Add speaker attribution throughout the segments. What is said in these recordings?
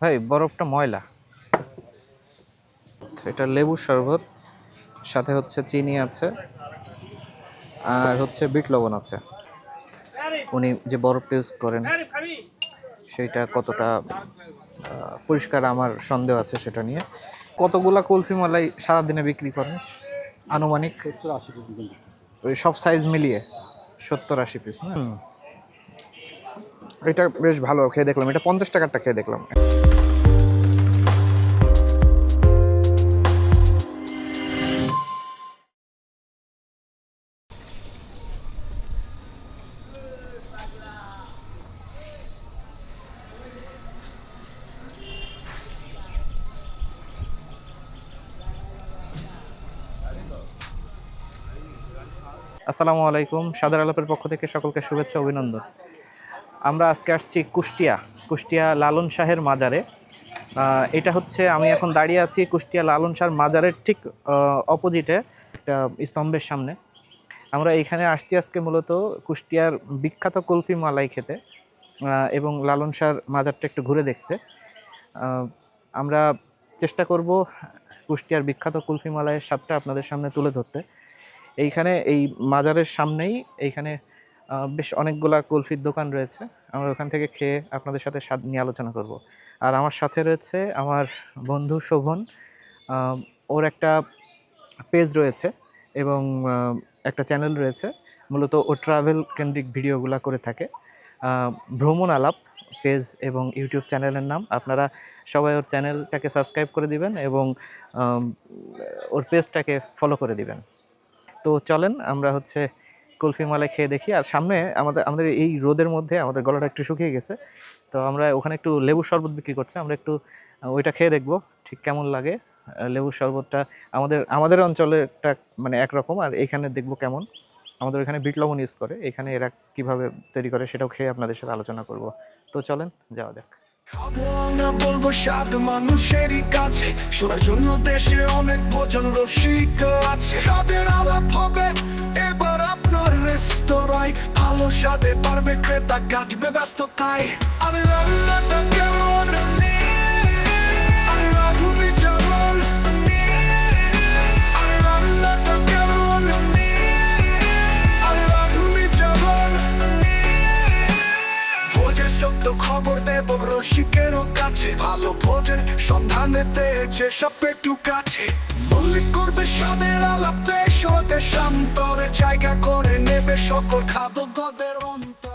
Speaker 1: ভাই, বরফটা ময়লা। এটা লেবুর শরবত, সাথে হচ্ছে চিনি আছে, আর হচ্ছে বিট লবণ আছে। উনি যে বরফটা ইউজ করেন সেটা কতটা পরিষ্কার আমার সন্দেহ আছে সেটা নিয়ে। কতগুলা কুলফি মালাই সারাদিনে বিক্রি করেন? আনুমানিক ওই সব সাইজ মিলিয়ে সত্তর আশি পিস না। এটা বেশ ভালো খেয়ে দেখলাম। এটা পঞ্চাশ টাকারটা খেয়ে দেখলাম। আসসালামু আলাইকুম, সাদার আলাপের পক্ষ থেকে সকলকে শুভেচ্ছা, অভিনন্দন। আমরা আজকে আসছি কুষ্টিয়া কুষ্টিয়া লালন শাহের মাজারে। এটা হচ্ছে, আমি এখন দাঁড়িয়ে আছি কুষ্টিয়া লালন শাহ মাজারের ঠিক অপোজিটে, একটা স্তম্ভের সামনে। আমরা এখানে আসছি আজকে মূলত কুষ্টিয়ার বিখ্যাত কুলফি মালাই খেতে এবং লালন শাহর মাজারটা একটু ঘুরে দেখতে। আমরা চেষ্টা করব কুষ্টিয়ার বিখ্যাত কুলফি মালাইয়ের স্বাদটা আপনাদের সামনে তুলে ধরতে। এইখানে এই মাজারের সামনেই এইখানে বেশ অনেকগুলা কুলফির দোকান রয়েছে। আমরা ওখান থেকে খেয়ে আপনাদের সাথে স্বাদ নিয়ে আলোচনা করব। আর আমার সাথে রয়েছে আমার বন্ধু শোভন। ওর একটা পেজ রয়েছে এবং একটা চ্যানেল রয়েছে। মূলত ও ট্রাভেল কেন্দ্রিক ভিডিওগুলো করে থাকে। ভ্রমণ আলাপ পেজ এবং ইউটিউব চ্যানেলের নাম। আপনারা সবাই ওর চ্যানেলটাকে সাবস্ক্রাইব করে দিবেন এবং ওর পেজটাকে ফলো করে দিবেন। তো চলেন, আমরা হচ্ছে কুলফি মালাই খেয়ে দেখি। আর সামনে আমাদের আমাদের এই রোদের মধ্যে আমাদের গলাটা একটু শুকিয়ে গেছে। তো আমরা ওখানে একটু লেবুর শরবত বিক্রি করছে, আমরা একটু ওইটা খেয়ে দেখব, ঠিক কেমন লাগে। লেবুর শরবতটা আমাদের আমাদের অঞ্চলেরটা মানে একরকম, আর এখানে দেখব কেমন। আমাদের এখানে বিট লবণ ইউজ করে, এখানে এরা কীভাবে তৈরি করে সেটাও খেয়ে আপনাদের সাথে আলোচনা করব। তো চলেন, যাওয়া যাক।
Speaker 2: মানুষেরই কাছে। শোনার দেশে অনেক ভোজন রসিক আছে। হবে, এবার আপনার রেস্তোরাঁয়। ভালো স্বাদে পারবে ক্রেতা কাটবে ব্যস্ততায়। আমি রান্নাটা কেমন সত্য খবর দেব রসিকেরও কাছে। ভালো ভোজের সন্ধানে পেয়েছে সব একটু কাছে। মল্লিক করবে স্বাদের আলাপ দেশ হতে শান্তরে জায়গা করে নেবে সকল খাদ্যদের অন্তর।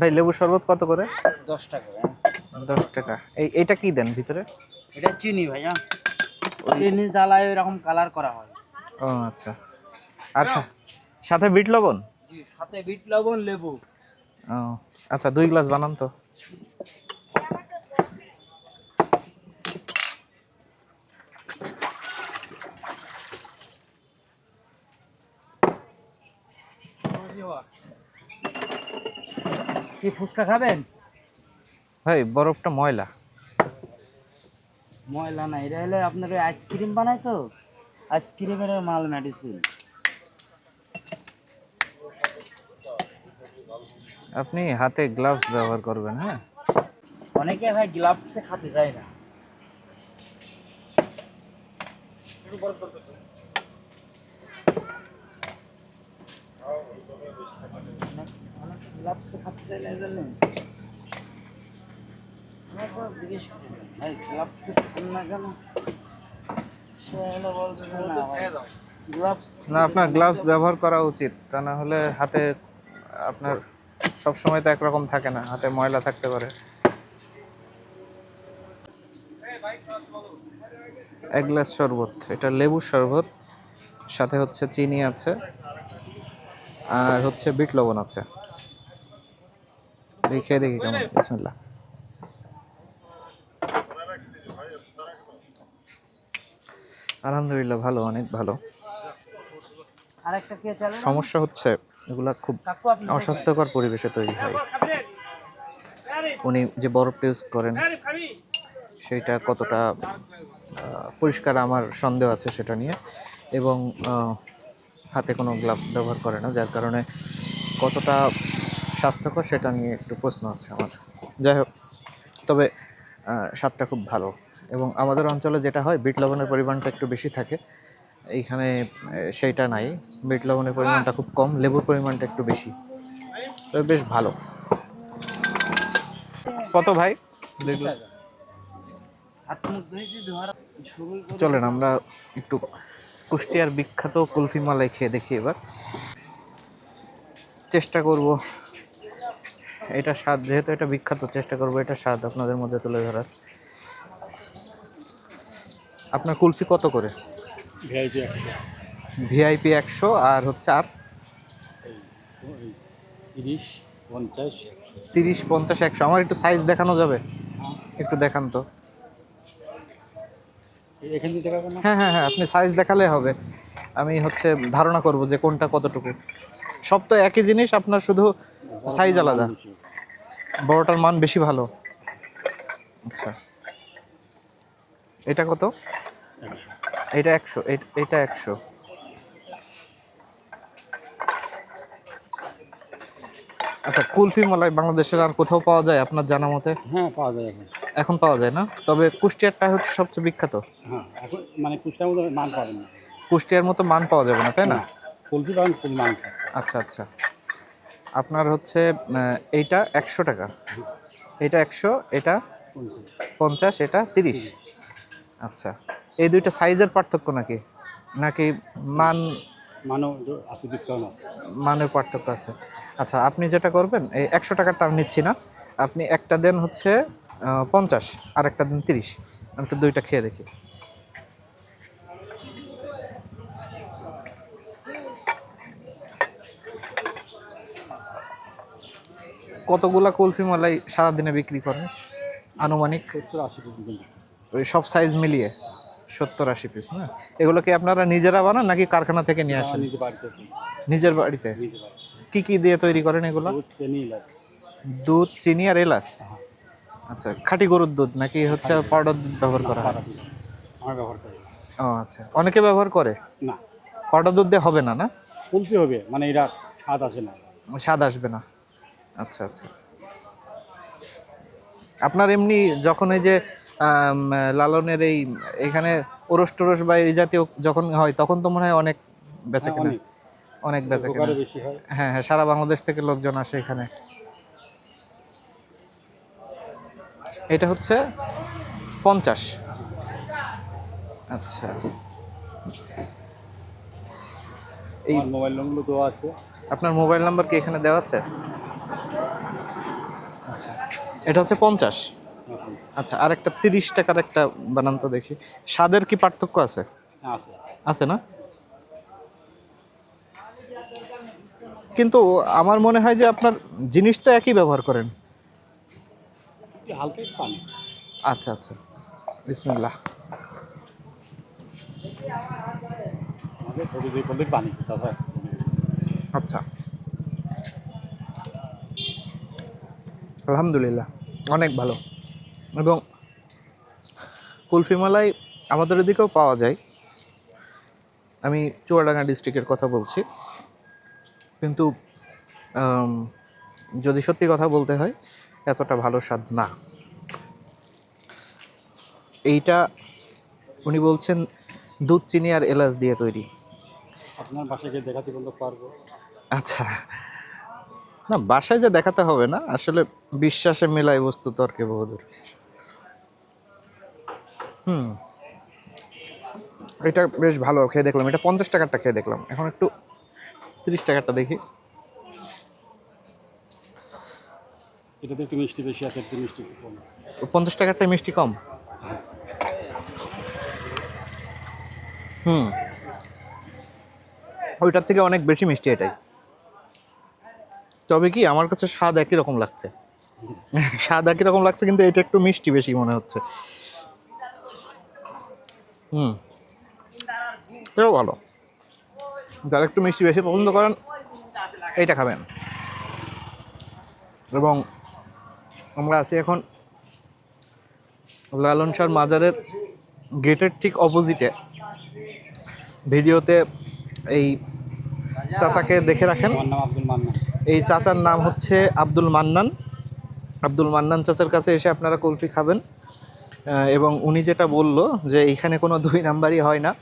Speaker 1: ভাই লেবুর শরবত কত করে?
Speaker 3: দশ টাকা।
Speaker 1: দশ টাকা। এই এটা কি দেন ভিতরে?
Speaker 3: এটা চিনি ভাইয়া। চিনি জ্বালায় এরকম কালার করা হয়।
Speaker 1: ও আচ্ছা। আর সা- সাথে বিট লবণ?
Speaker 3: জি সাথে বিট লবণ লেবু।
Speaker 1: ও। আচ্ছা দুই গ্লাস বানান তো।
Speaker 3: কি ফুচকা খাবেন?
Speaker 1: ভাই বরফটা ময়লা।
Speaker 3: ময়লা না এটা হলে আপনার আইসক্রিম বানায় তো। আইসক্রিমের মাল মেডিসিন
Speaker 1: আপনি হাতে গ্লাভস ব্যবহার করবেন হ্যাঁ?
Speaker 3: অনেকে ভাই গ্লাভসে খাতে যায় না। গ্লাভসে খাতে চাইলে জানেন জিজ্ঞেস করি ভাই গ্লাভসে খান না কেন? সে হলো বলতে না
Speaker 1: না আপনার গ্লাভস ব্যবহার করা উচিত। তা না হলে হাতে আপনার সব সময় তো একরকম থাকে না হাতে ময়লা থাকতে পারে। এক গ্লাস শরবত এটা লেবুর শরবত সাথে হচ্ছে চিনি আছে আর হচ্ছে বিট লবণ আছে। দেখি দেখি কেমন বিসমিল্লাহ। আলহামদুলিল্লাহ ভালো অনেক ভালো।
Speaker 3: আরেকটা কে চালে
Speaker 1: সমস্যা হচ্ছে এগুলা খুব অস্বাস্থ্যকর পরিবেশে তৈরি হয়। উনি যে বরফটা ইউজ করেন সেইটা কতটা পরিষ্কার আমার সন্দেহ আছে সেটা নিয়ে। এবং হাতে কোনো গ্লাভস ব্যবহার করে না যার কারণে কতটা স্বাস্থ্যকর সেটা নিয়ে একটু প্রশ্ন আছে আমার। যাই হোক তবে স্বাদটা খুব ভালো। এবং আমাদের অঞ্চলে যেটা হয় বিট লবণের পরিমাণটা একটু বেশি থাকে। এইখানে সেইটা নাই। বিট লবণের পরিমাণটা খুব কম লেবুর পরিমাণটা একটু বেশি। তবে বেশ ভালো। কত ভাই? চলেন আমরা একটু কুষ্টিয়ার বিখ্যাত কুলফি মালাই খেয়ে দেখি এবার। চেষ্টা করব। এটা স্বাদ যেহেতু এটা বিখ্যাত চেষ্টা করব এটা স্বাদ আপনাদের মধ্যে তুলে ধরার। আপনার কুলফি কত করে?
Speaker 4: ভিআইপি একশো।
Speaker 1: ভিআইপি একশো আর হচ্ছে আর?
Speaker 4: তিরিশ পঞ্চাশ একশো।
Speaker 1: তিরিশ পঞ্চাশ একশো। আমার একটু সাইজ দেখানো যাবে? একটু দেখান তো। হ্যাঁ হ্যাঁ হ্যাঁ আপনি সাইজ দেখালে হবে। আমি হচ্ছে ধারণা করব যে কোনটা কতটুকু। সব তো একই জিনিস আপনার শুধু সাইজ আলাদা। বড়টার মান বেশি ভালো। আচ্ছা। এটা কত? এটা একশো এটা একশো। আচ্ছা কুলফি মালাই বাংলাদেশের আর কোথাও পাওয়া যায় আপনার জানা মতে?
Speaker 4: হ্যাঁ পাওয়া যায় এখন।
Speaker 1: এখন পাওয়া যায় না? তবে কুষ্টিয়ারটা হচ্ছে সবচেয়ে বিখ্যাত।
Speaker 4: হ্যাঁ এখন মানে কুচটার মতো মান পাবেন না।
Speaker 1: কুষ্টিয়ার মতো মান পাওয়া যাবে না তাই না?
Speaker 4: কুলফি পাবেন কুল মান
Speaker 1: আচ্ছা আচ্ছা। আপনার হচ্ছে এইটা একশো টাকা। এটা একশো এটা।
Speaker 4: পঞ্চাশ।
Speaker 1: এটা তিরিশ। আচ্ছা। এই দুইটা সাইজের পার্থক্য নাকি? নাকি মান
Speaker 4: মানও আছে ডিসকাউন্ট আছে।
Speaker 1: মানের পার্থক্য আছে। আচ্ছা আপনি যেটা করবেন এই একশো টাকারটা আমি নিচ্ছি না। আপনি একটা দেন হচ্ছে পঞ্চাশ আর একটা দেন তিরিশ। আমি তো দুইটা খেয়ে দেখি। কতগুলা কুলফি মালাই সারাদিনে বিক্রি করেন? আনুমানিক?
Speaker 4: সত্তর আশি
Speaker 1: সব সাইজ মিলিয়ে। সত্তর আশি পিস না? এগুলো কি আপনারা নিজেরা বানান নাকি কারখানা থেকে নিয়ে আসেন? নিজের বাড়িতে কি কি দিয়ে তৈরি করেন এগুলো?
Speaker 4: দুধ চিনি
Speaker 1: আর এলাচ?
Speaker 4: হ্যাঁ।
Speaker 1: আচ্ছা খাঁটি গরুর দুধ নাকি হচ্ছে পাউডার দুধ ব্যবহার করা হয়? ও আচ্ছা। অনেকে ব্যবহার করে?
Speaker 4: না।
Speaker 1: পাউডার দুধ দিয়ে হবে না না?
Speaker 4: কুলফি হবে মানে এরা স্বাদ আসে না।
Speaker 1: স্বাদ আসবে না। আচ্ছা আচ্ছা। আপনার এমনি যখন এই যে লালনের এই এখানে ওরস টোরস বা এই জাতীয় যখন হয় তখন তো মনে হয় অনেক বেচা
Speaker 4: হ্যাঁ,
Speaker 1: কেনা।
Speaker 4: অনেক।
Speaker 1: বেচা কেনা।
Speaker 4: হয়।
Speaker 1: হ্যাঁ সারা বাংলাদেশ থেকে লোকজন আসে এখানে। এটা হচ্ছে পঞ্চাশ। আচ্ছা। এই
Speaker 4: মোবাইল নম্বর দেওয়া আছে।
Speaker 1: আপনার মোবাইল নাম্বার কি এখানে দেওয়া আছে? আচ্ছা। এটা হচ্ছে পঞ্চাশ। আচ্ছা আর একটা তিরিশ টাকার একটা বানান তো দেখি। স্বাদের কি পার্থক্য আছে?
Speaker 4: আছে।
Speaker 1: না? কিন্তু আমার মনে হয় যে আপনার জিনিস তো একই ব্যবহার করেন। আচ্ছা আচ্ছা। বিসমিল্লাহ।
Speaker 4: তারপর
Speaker 1: আচ্ছা। আলহামদুলিল্লাহ অনেক ভালো। এবং কুলফি মালাই আমাদের এদিকেও পাওয়া যায়। আমি চুয়াডাঙ্গা ডিস্ট্রিক্টের কথা বলছি। কিন্তু যদি সত্যি কথা বলতে হয় এতটা ভালো স্বাদ না। এইটা উনি বলছেন দুধ চিনি আর এলাচ দিয়ে তৈরি।
Speaker 4: আপনার বাসায় গিয়ে দেখাতে বলতে পারব।
Speaker 1: আচ্ছা। না বাসায় যে দেখাতে হবে না আসলে বিশ্বাসে মেলায় বস্তু তর্কে বহুদূর। হুম। এটা বেশ ভালো খেয়ে দেখলাম। এটা পঞ্চাশ টাকারটা খেয়ে দেখলাম। এখন একটু তিরিশ টাকারটা দেখি।
Speaker 4: এটাতে একটু মিষ্টি বেশি আছে একটু মিষ্টি কম।
Speaker 1: পঞ্চাশ টাকারটা মিষ্টি কম? হুম। ওইটার থেকে অনেক বেশি মিষ্টি এটাই। তবে কি আমার কাছে স্বাদ একই রকম লাগছে। স্বাদ একই রকম লাগছে কিন্তু এটা একটু মিষ্টি বেশি মনে হচ্ছে। হুম। এটাও ভালো। যারা একটু মিষ্টি বেশি পছন্দ করেন এইটা খাবেন। এবং আমরা আছি এখন লালন শাহ মাজারের গেটের ঠিক অপোজিটে। ভিডিওতে এই চাচাকে দেখে রাখেন।
Speaker 4: আমার নাম আব্দুল মান্নান।
Speaker 1: এই চাচার নাম হচ্ছে আব্দুল মান্নান। আব্দুল মান্নান চাচার কাছে এসে আপনারা কুলফি খাবেন। এবং উনি যেটা বলল যে এখানে কোনো দুই নাম্বারই হয় না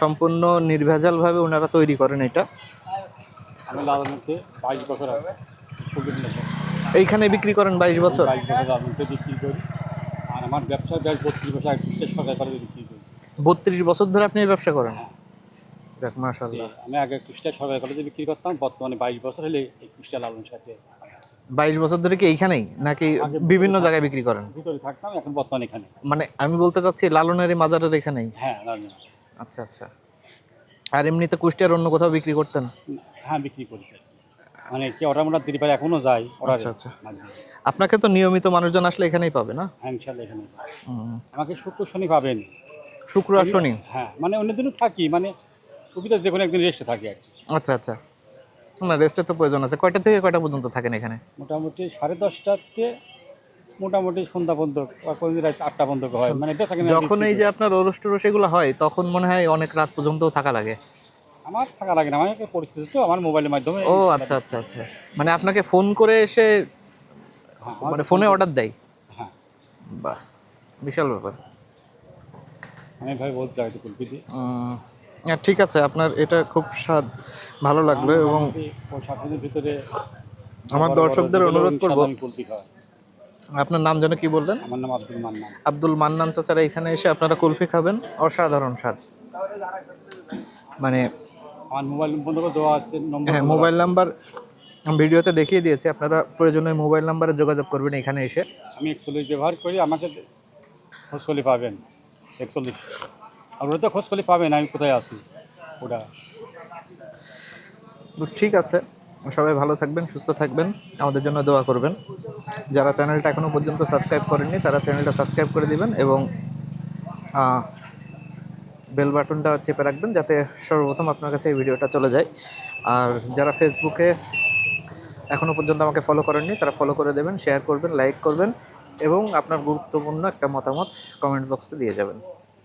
Speaker 1: সম্পূর্ণ নির্ভেজালভাবে ওনারা তৈরি করেন এটা। এইখানে বিক্রি করেন বাইশ বছর?
Speaker 4: আর আমার ব্যবসা বত্রিশ বছর বিক্রি করি।
Speaker 1: বত্রিশ বছর ধরে আপনি এই ব্যবসা করেন? দেখ মাশাল্লাহ
Speaker 4: আমি আগে কুষ্টিয়া সরকারি কলেজে বিক্রি করতাম বর্তমানে বাইশ বছর হলে এই কুষ্টিয়া লালন সাথে
Speaker 1: বাইশ বছর ধরে কি এইখানেই? নাকি বিভিন্ন জায়গায় বিক্রি করেন?
Speaker 4: ভিতরে থাকতাম এখন বর্তমানে এখানে
Speaker 1: মানে আমি বলতে চাচ্ছি লালনের এই মাজারের এখানেই?
Speaker 4: হ্যাঁ
Speaker 1: আচ্ছা আচ্ছা। আর এমনিতে কুষ্টিয়ার অন্য কোথাও বিক্রি করতেন?
Speaker 4: হ্যাঁ বিক্রি করি মানে কি মোটা দিতে পারে যায় অর্ডার
Speaker 1: আচ্ছা, আচ্ছা। আপনাকে তো নিয়মিত মানুষজন আসলে এখানেই পাবে না?
Speaker 4: হ্যাঁ ইনশাল্লাহ এখানে। আমাকে শুক্র শনি পাবেন।
Speaker 1: শুক্র আর শনি?
Speaker 4: হ্যাঁ মানে অন্য দিনও থাকি মানে কবিতা যে কোনো একদিন রেস্টে থাকি আর
Speaker 1: আচ্ছা আচ্ছা। না রেস্টের তো প্রয়োজন আছে। কয়টা থেকে কয়টা পর্যন্ত থাকেন এখানে?
Speaker 4: মোটামুটি সাড়ে দশটাতে মোটামুটি সন্ধ্যা পর্যন্ত বা কোনোদিন রাত আটটা পর্যন্ত হয়। মানে বেচা কেনা
Speaker 1: যখন এই যে আপনার ওরস টোরস এগুলো হয় তখন মনে হয় অনেক রাত পর্যন্ত থাকা লাগে।
Speaker 4: আমার থাকা লাগে না আমার একটা পরিস্থিতি তো আমার মোবাইলের মাধ্যমে
Speaker 1: ও আচ্ছা আচ্ছা আচ্ছা। মানে আপনাকে ফোন করে এসে
Speaker 4: হ্যাঁ,
Speaker 1: মানে ফোনে অর্ডার দেয়?
Speaker 4: হ্যাঁ।
Speaker 1: বাহ বিশাল ব্যাপার।
Speaker 4: আমি ভাই বলতে চাই
Speaker 1: হ্যাঁ, ঠিক আছে আপনার এটা খুব স্বাদ ভালো লাগল এবং
Speaker 4: ভিতরে
Speaker 1: আমার দর্শকদের অনুরোধ করব। আপনার নাম যেন কি বললেন?
Speaker 4: আমার নাম আব্দুল মান্নান।
Speaker 1: আব্দুল মান্নান চাচারা এখানে এসে আপনারা কুলফি খাবেন অসাধারণ স্বাদ। মানে
Speaker 4: আমার মোবাইল দেওয়া
Speaker 1: হ্যাঁ মোবাইল নাম্বার ভিডিওতে দেখিয়ে দিয়েছি আপনারা প্রয়োজনে মোবাইল নাম্বারে যোগাযোগ করবেন এখানে এসে।
Speaker 4: আমি একচল্লিশ ব্যবহার করি আমাকে পাবেন একচল্লিশ। ওটা তো খোঁজ করলে পাবেন, আমি কোথায় আছি? ওটা।
Speaker 1: ঠিক আছে, সবাই ভালো থাকবেন, সুস্থ থাকবেন, আমাদের জন্য দোয়া করবেন। যারা চ্যানেলটা এখনও পর্যন্ত সাবস্ক্রাইব করেননি, তারা চ্যানেলটা সাবস্ক্রাইব করে দিবেন এবং বেল বাটনটা চেপে রাখবেন যাতে সর্বপ্রথম আপনার কাছে এই ভিডিওটা চলে যায়। আর যারা ফেসবুকে এখনও পর্যন্ত আমাকে ফলো করেননি, তারা ফলো করে দেবেন শেয়ার করবেন লাইক করবেন এবং আপনার গুরুত্বপূর্ণ একটা মতামত কমেন্ট বক্সে দিয়ে যাবেন।